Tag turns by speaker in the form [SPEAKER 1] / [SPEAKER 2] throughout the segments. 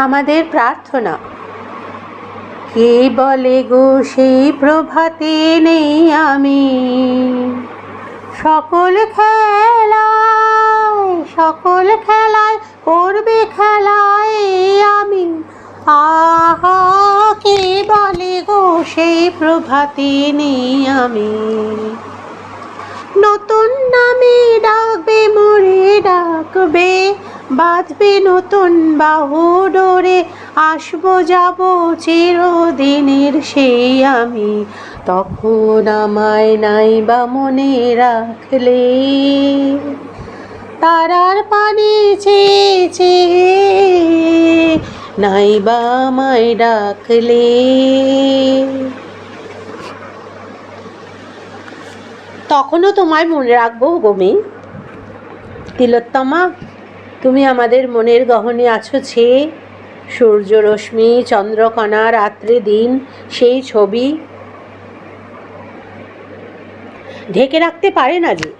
[SPEAKER 1] আমাদের প্রার্থনা। কে বলে গো সেই প্রভাতে নেই আমি? সকল খেলায় সকল খেলায় করবে খেলায় আমি। আহা, কে বলে গো সেই প্রভাতে নেই আমি? নতুন নামে ডাকবে মোরে ডাকবে বাঁধবে নতুন বাহু ডোরে, আসব, যাব চিরদিনের সেই আমি। তখন আমায় নাই বা মনে রাখলে। তারার পানি চেয়ে চেয়ে নাই বা আমায় ডাকলে। তখনও তোমায় মনে রাখব গোমি তিলোত্তমা তুমি আমাদের মনের গহনে আছো ছে। সূর্য রশ্মি, চন্দ্রকণা, রাত্রে দিন, সেই ছবি। ঢেকে রাখতে পারে না যে?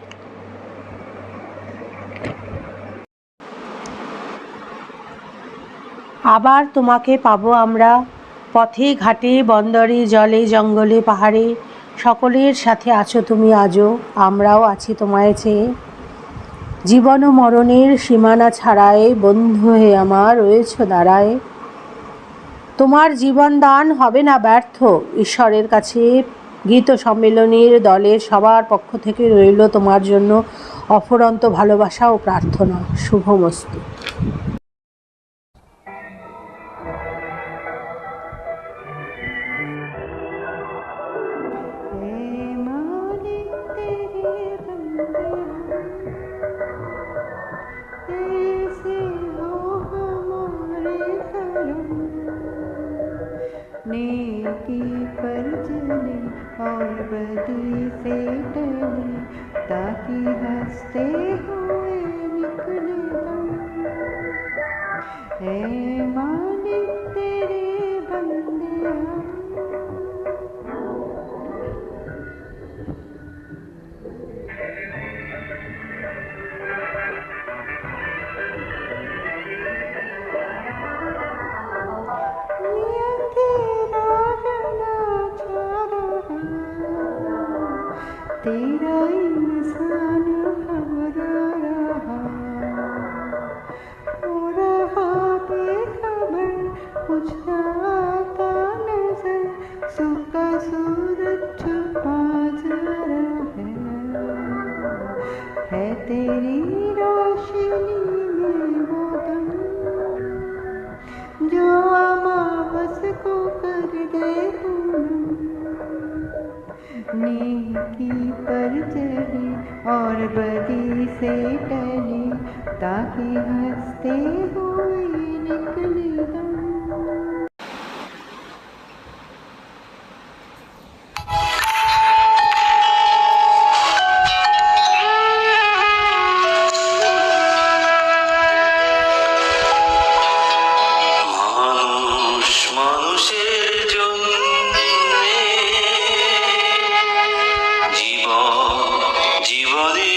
[SPEAKER 1] আবার তোমাকে পাবো আমরা পথে, ঘাটে, বন্দরে, জলে, জঙ্গলে, পাহাড়ে। সকলের সাথে আছো তুমি আজও, আমরাও আছি তোমায় চেয়ে জীবন মরণের সীমানা ছাড়ায় বন্ধু হয়ে আমার, রয়েছ দাঁড়ায়। তোমার জীবন দান হবে না ব্যর্থ। ঈশ্বরের কাছে গীত সম্মেলনীর দলের সবার পক্ষ থেকে রইল তোমার জন্য অফরন্ত ভালোবাসা ও প্রার্থনা। শুভমস্তু।
[SPEAKER 2] नेकी पर चले और बदी से टले, ताकि हँसते हुए निकले हे है मालिक तेरे बंदे तेरा से टली ताकि हंसते हुए निकले दम
[SPEAKER 3] মানুষ মানুষের জন্য জীবন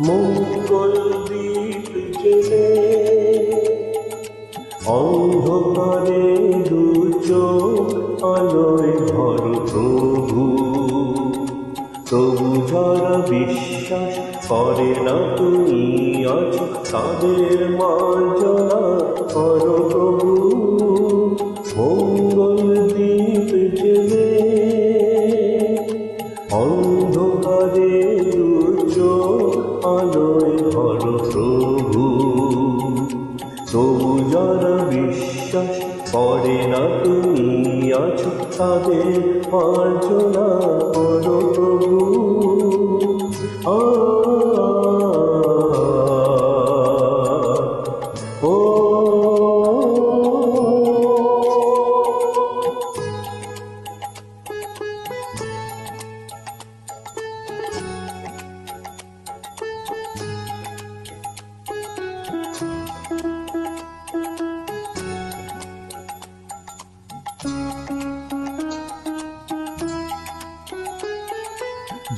[SPEAKER 4] মঙ্গল দ্বীপ জেলে অন্ধকারে দু চোখ আলোয় ভর প্রভু। তবু যারা বিশ্বাস করে না তুমি আছো, তাদের মার্জনা করো প্রভু। আছো তাদের মার্জনা করো প্রভু।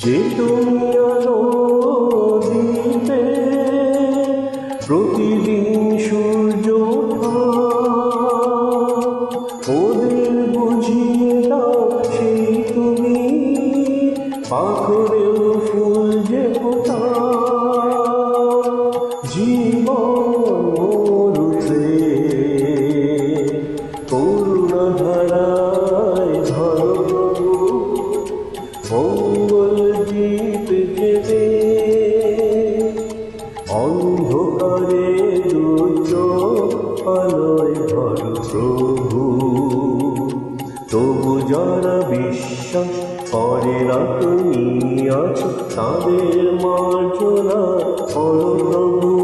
[SPEAKER 4] যে তুমি দিতে, প্রতিদিন সূর্য ওদের বুঝিয়ে দাও সেই তুমি পাখরেও ফুল যে ফোটা, জীবন অন্ধকারে দুর্য আলোয় ভর প্রভু। তবু যারা বিশ্বাস করে না তুমি আছো তাদের মার্জনা ফল প্রভু।